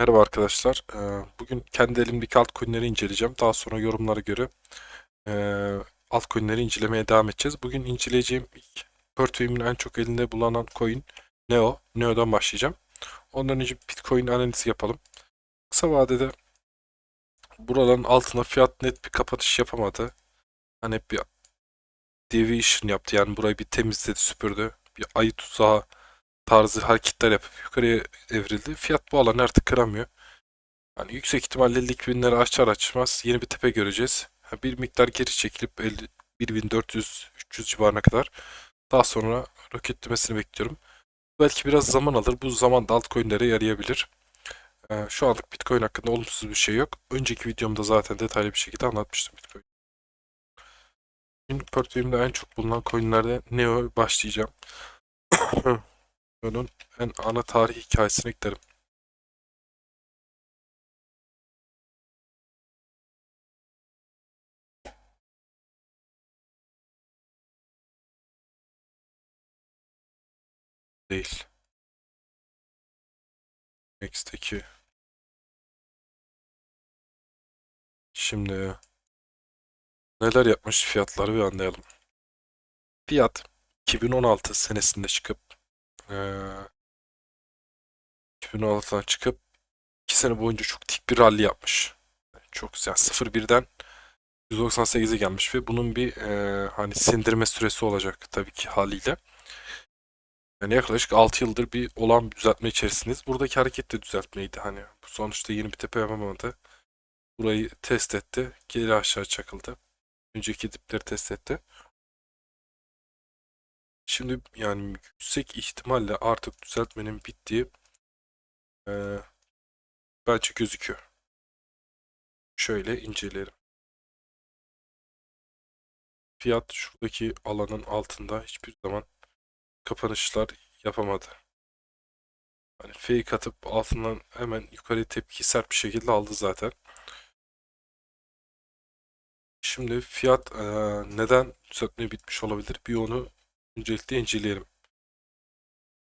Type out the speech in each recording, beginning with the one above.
Merhaba arkadaşlar. Ee, Bugün kendi elimdeki altcoin'leri inceleyeceğim. Daha sonra yorumlara göre e, altcoin'leri incelemeye devam edeceğiz. Bugün inceleyeceğim ilk portföyümün en çok elinde bulunan coin Neo. Neo'dan başlayacağım. Ondan önce Bitcoin analizi yapalım. Kısa vadede buraların altına fiyat net bir kapatış yapamadı. Hani hep bir deviation yaptı. Yani burayı bir temizledi, süpürdü. Bir ayı tuzağı tarzı hareketler yapıp yukarıya evrildi. Fiyat bu alanı artık kıramıyor. Yani yüksek ihtimalle 50 binleri açar açmaz yeni bir tepe göreceğiz. Bir miktar geri çekilip 50 1400-300 civarına kadar daha sonra roketlemesini bekliyorum. Belki biraz zaman alır. Bu zaman da altcoin'lere yarayabilir. Ee, şu anlık Bitcoin hakkında olumsuz bir şey yok. Önceki videomda zaten detaylı bir şekilde anlatmıştım Bitcoin. Günlük portföyümde en çok bulunan coinlerde Neo başlayacağım. Onun en ana tarih hikayesine giderim. Değil. X'teki Şimdi neler yapmış fiyatları bir anlayalım. Fiyat 2016 senesinde çıkıp eee 2016'dan çıkıp 2 sene boyunca çok dik bir rally yapmış. Çok yani 0.1'den 198'e gelmiş ve bunun bir eee, hani sindirme süresi olacak tabii ki haliyle. Yani yaklaşık 6 yıldır bir olan bir düzeltme içerisindeyiz. Buradaki hareket de düzeltmeydi. Hani bu sonuçta yeni bir tepe yapamadı. Burayı test etti. Geri aşağı çakıldı. Önceki dipleri test etti. Şimdi yani yüksek ihtimalle artık düzeltmenin bittiği eee bence gözüküyor. Şöyle inceleyelim. Fiyat şuradaki alanın altında hiçbir zaman kapanışlar yapamadı. Hani fake atıp altından hemen yukarı tepki sert bir şekilde aldı zaten. Şimdi fiyat eee, neden düzeltme bitmiş olabilir? Bir onu öncelikle inceleyelim.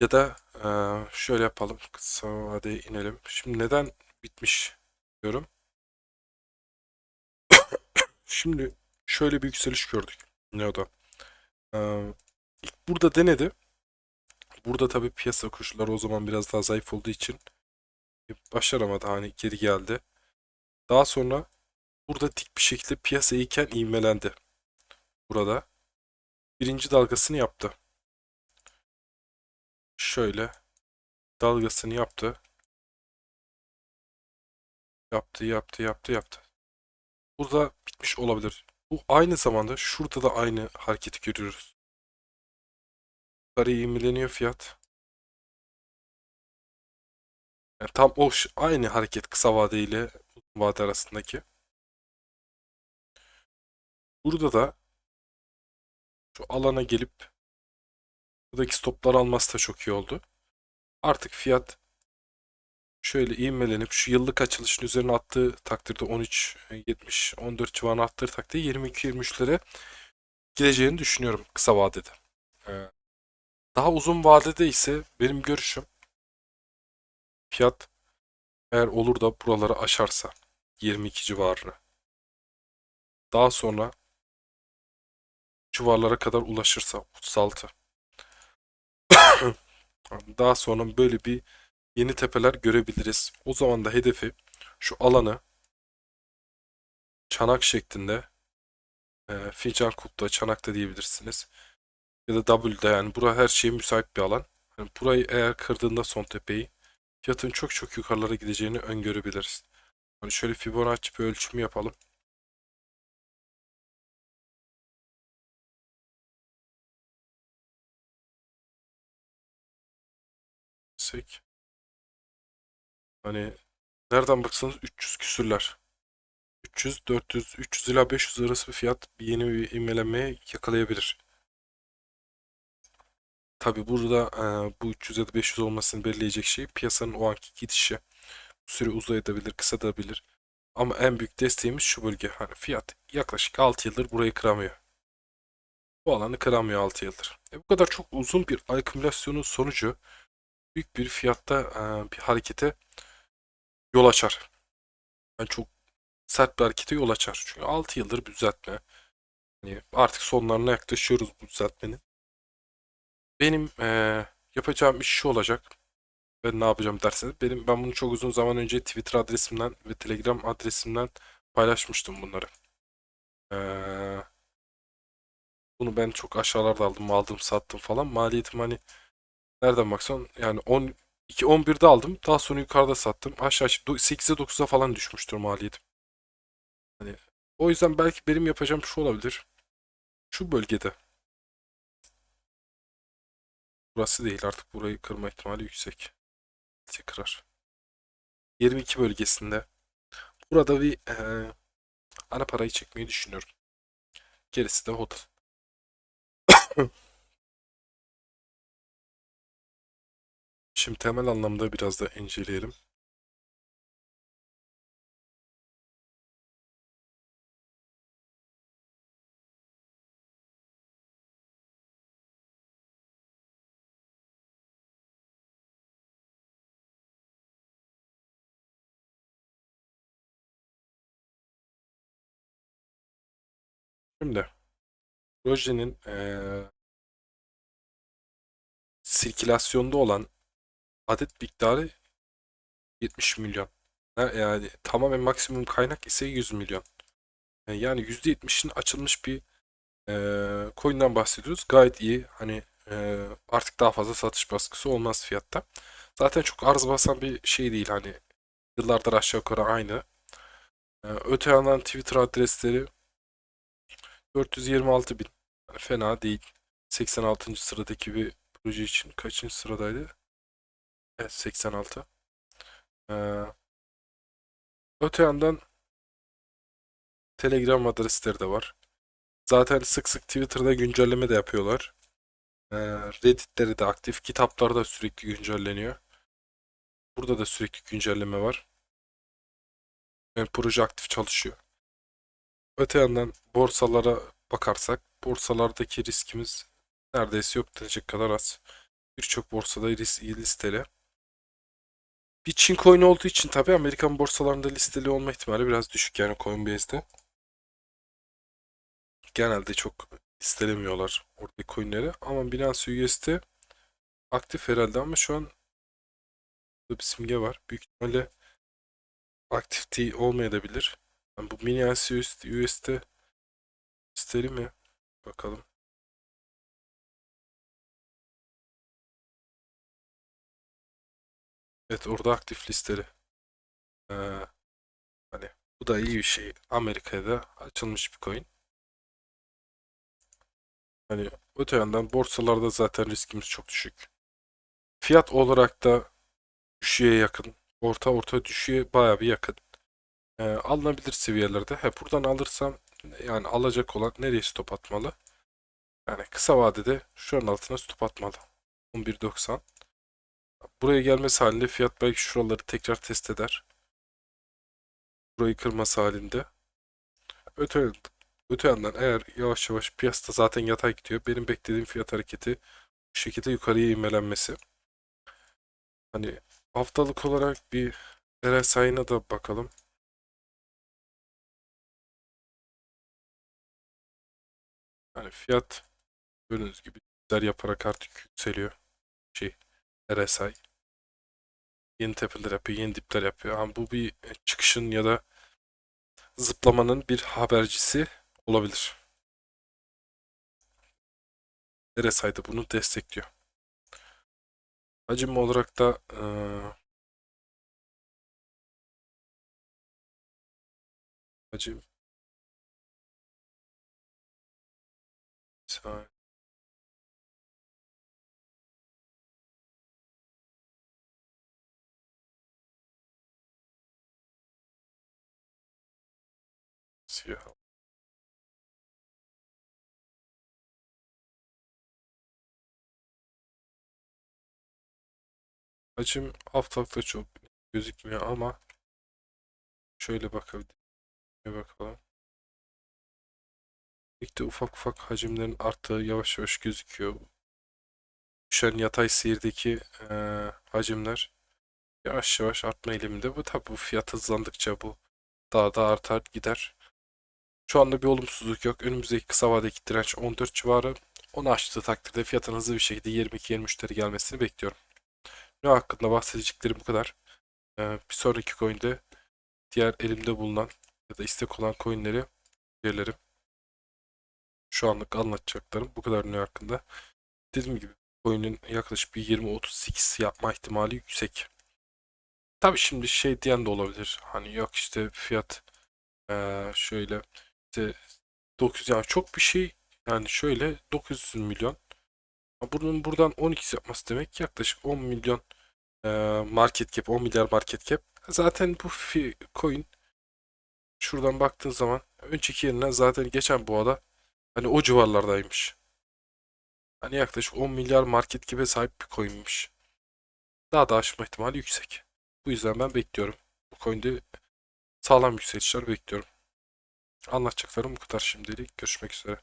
Ya da eee, şöyle yapalım. Kısa vadeye inelim. Şimdi neden bitmiş diyorum. Şimdi şöyle bir yükseliş gördük Neo'da. Eee, ilk burada denedi. Burada tabii piyasa koşulları o zaman biraz daha zayıf olduğu için başaramadı. Hani geri geldi. Daha sonra burada dik bir şekilde piyasa iken ivmelendi. Burada. Birinci dalgasını yaptı. Şöyle dalgasını yaptı. Yaptı, yaptı, yaptı, yaptı. Burada bitmiş olabilir. Bu aynı zamanda şurada da aynı hareketi görüyoruz. Yukarıya ivmeleniyor fiyat. Yani tam o aynı hareket kısa vade ile uzun vade arasındaki. Burada da şu alana gelip buradaki stoplar alması da çok iyi oldu. Artık fiyat şöyle ivmelenip şu yıllık açılışın üzerine attığı takdirde 13 70 14 civarına attığı takdirde 22 23'lere gideceğini düşünüyorum kısa vadede. Ee, Daha uzun vadede ise benim görüşüm fiyat eğer olur da buraları aşarsa 22 civarını daha sonra civarlara kadar ulaşırsa 36 daha sonra böyle bir yeni tepeler görebiliriz. O zaman da hedefi şu alanı çanak şeklinde e, fincan kulpta çanakta diyebilirsiniz. Ya da W'de yani bura her şeye müsait bir alan. Yani burayı eğer kırdığında son tepeyi fiyatın çok çok yukarılara gideceğini öngörebiliriz. Hani şöyle Fibonacci bir ölçümü yapalım. Sek. Hani nereden baksanız 300 küsürler. 300, 400, 300 ila 500 arası bir fiyat bir yeni bir ivmelenmeye yakalayabilir. Tabi burada e, bu 300 ya da 500 olmasını belirleyecek şey piyasanın o anki gidişi. Bu süre uzayabilir, kısalabilir. Ama en büyük desteğimiz şu bölge. Hani fiyat yaklaşık 6 yıldır burayı kıramıyor. Bu alanı kıramıyor 6 yıldır. E bu kadar çok uzun bir akümülasyonun sonucu büyük bir fiyatta e, bir harekete yol açar. Yani çok sert bir harekete yol açar. Çünkü 6 yıldır bir düzeltme. Hani artık sonlarına yaklaşıyoruz bu düzeltmenin. Benim eee, yapacağım iş şu olacak. Ben ne yapacağım derseniz. Benim, ben bunu çok uzun zaman önce Twitter adresimden ve Telegram adresimden paylaşmıştım bunları. Eee, bunu ben çok aşağılarda aldım, aldım, sattım falan. Maliyetim hani nereden baksan yani 10 2 11'de aldım. Daha sonra yukarıda sattım. Aşağı 8'e 9'a falan düşmüştür maliyetim. Hani o yüzden belki benim yapacağım şu olabilir. Şu bölgede. Burası değil artık burayı kırma ihtimali yüksek. Belki kırar. 22 bölgesinde. Burada bir eee, ana parayı çekmeyi düşünüyorum. Gerisi de hodl. Şimdi temel anlamda biraz da inceleyelim. Şimdi projenin eee sirkülasyonda olan adet miktarı 70 milyon. Yani tamamen maksimum kaynak ise 100 milyon. E, Yani %70'in açılmış bir eee coin'den bahsediyoruz. Gayet iyi. Hani eee, artık daha fazla satış baskısı olmaz fiyatta. Zaten çok arz basan bir şey değil. Hani yıllardır aşağı yukarı aynı. Ee, öte yandan Twitter adresleri 426 bin. Yani fena değil. 86. sıradaki bir proje için kaçıncı sıradaydı? Evet 86. Ee, öte yandan Telegram adresleri de var. Zaten sık sık Twitter'da güncelleme de yapıyorlar. Ee, Reddit'leri de aktif. Kitaplar da sürekli güncelleniyor. Burada da sürekli güncelleme var. Yani proje aktif çalışıyor. Öte yandan borsalara bakarsak borsalardaki riskimiz neredeyse yok denecek kadar az. Birçok borsada risk listeli. Bir Çin coin olduğu için tabii Amerikan borsalarında listeli olma ihtimali biraz düşük yani Coinbase'de. Genelde çok listelemiyorlar oradaki coinleri ama Binance USD aktif herhalde ama şu an burada bir simge var. Büyük ihtimalle aktif değil olmayabilir. Yani bu Binance USD, USD listeli mi? Bakalım. Evet orada aktif listeli. Ee, hani bu da iyi bir şey. Amerika'da açılmış bir coin. Hani öte yandan borsalarda zaten riskimiz çok düşük. Fiyat olarak da düşüğe yakın. Orta orta düşüğe baya bir yakın. Ee, alınabilir seviyelerde. He buradan alırsam yani alacak olan nereye stop atmalı? Yani kısa vadede şuranın altına stop atmalı. 11.90 Buraya gelmesi halinde fiyat belki şuraları tekrar test eder. Burayı kırması halinde. Öte, öte yandan eğer yavaş yavaş piyasada zaten yatay gidiyor. Benim beklediğim fiyat hareketi bu şekilde yukarıya ivmelenmesi. Hani haftalık olarak bir RSI'na da bakalım. Hani fiyat gördüğünüz gibi yaparak artık yükseliyor. Şey RSI. Yeni tepeler yapıyor, yeni dipler yapıyor. Ama bu bir çıkışın ya da zıplamanın bir habercisi olabilir. De bunu destekliyor. Hacim olarak da eee hacim saniye. Siyah. Hacim haftalıkta çok gözükmüyor ama şöyle bakabilir bakalım. İlk ufak ufak hacimlerin arttığı yavaş yavaş gözüküyor. Düşen yatay seyirdeki eee hacimler yavaş yavaş artma eğiliminde. Bu tabi bu fiyat hızlandıkça bu daha da artar gider. Şu anda bir olumsuzluk yok. Önümüzdeki kısa vadedeki direnç 14 civarı. Onu aştığı takdirde fiyatın hızlı bir şekilde 22-23'leri gelmesini bekliyorum. Ne hakkında bahsedeceklerim bu kadar. Ee, bir sonraki coin'de diğer elimde bulunan ya da istek olan coin'leri diğerlerim. Şu anlık anlatacaklarım bu kadar ne hakkında. Dediğim gibi coin'in yaklaşık bir 20-30 yapma ihtimali yüksek. Tabi şimdi şey diyen de olabilir. Hani yok işte fiyat ee, şöyle işte 900 yani çok bir şey yani şöyle 900 milyon. Bunun buradan 12 yapması demek yaklaşık 10 milyon e, market cap 10 milyar market cap. Zaten bu coin şuradan baktığın zaman önceki yerine zaten geçen boğada hani o civarlardaymış. Hani yaklaşık 10 milyar market cap'e sahip bir coin'miş. Daha da aşma ihtimali yüksek. Bu yüzden ben bekliyorum. Bu coin'de sağlam yükselişler bekliyorum. Anlatacaklarım bu kadar şimdilik. Görüşmek üzere.